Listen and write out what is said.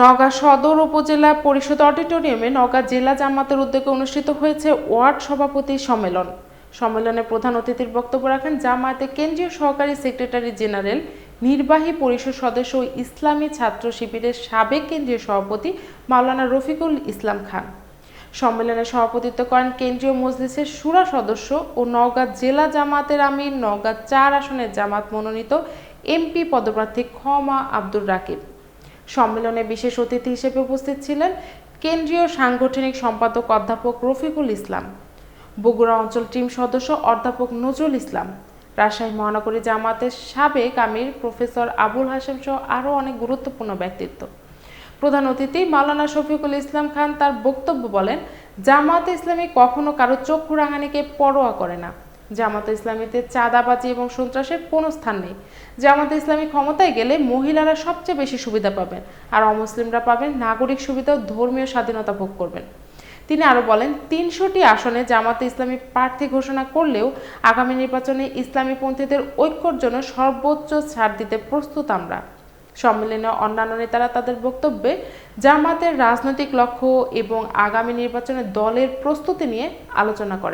নওগাঁ সদর উপজেলা পরিষদ অডিটোরিয়ামে নওগাঁ জেলা জামাতের উদ্যোগে অনুষ্ঠিত হয়েছে ওয়ার্ড সভাপতি সম্মেলন। সম্মেলনে প্রধান অতিথির বক্তব্য রাখেন জামায়াতের কেন্দ্রীয় সহকারী সেক্রেটারি জেনারেল, নির্বাহী পরিষদ সদস্য ও ইসলামী ছাত্র শিবিরের সাবেক কেন্দ্রীয় সভাপতি মাওলানা রফিকুল ইসলাম খান। সম্মেলনে সভাপতিত্ব করেন কেন্দ্রীয় মজলিসের সুরা সদস্য ও নওগাঁ জেলা জামাতের আমির, নওগাঁ চার আসনের জামাত মনোনীত এমপি পদপ্রার্থী খমা আব্দুর রাকিব। সম্মেলনে বিশেষ অতিথি হিসেবে উপস্থিত ছিলেন কেন্দ্রীয় সাংগঠনিক সম্পাদক অধ্যাপক রফিকুল ইসলাম, বগুড়া অঞ্চল টিম সদস্য অধ্যাপক নজরুল ইসলাম, রাজশাহী মহানগরী জামাতের সাবেক আমির প্রফেসর আবুল হাশেম সহ আরও অনেক গুরুত্বপূর্ণ ব্যক্তিত্ব। প্রধান অতিথি মাওলানা শফিকুল ইসলাম খান তার বক্তব্য বলেন, জামাতে ইসলামী কখনো কারও চক্ষু রাঙানিকে পরোয়া করে না। জামাতে ইসলামীতে চাঁদাবাজি এবং সন্ত্রাসের কোনো স্থান নেই। জামাতে ইসলামী ক্ষমতায় গেলে মহিলারা সবচেয়ে বেশি সুবিধা পাবেন আর অমুসলিমরা পাবেন নাগরিক সুবিধা ও ধর্মীয় স্বাধীনতা ভোগ করবেন। তিনি আরও বলেন, তিনশোটি আসনে জামাতে ইসলামী প্রার্থী ঘোষণা করলেও আগামী নির্বাচনে ইসলামী পন্থীদের ঐক্যর জন্য সর্বোচ্চ ছাড় দিতে প্রস্তুত আমরা। সম্মেলনে অন্যান্য নেতারা তাদের বক্তব্যে, জামাতের রাজনৈতিক লক্ষ্য এবং আগামী নির্বাচনে দলের প্রস্তুতি নিয়ে আলোচনা করেন।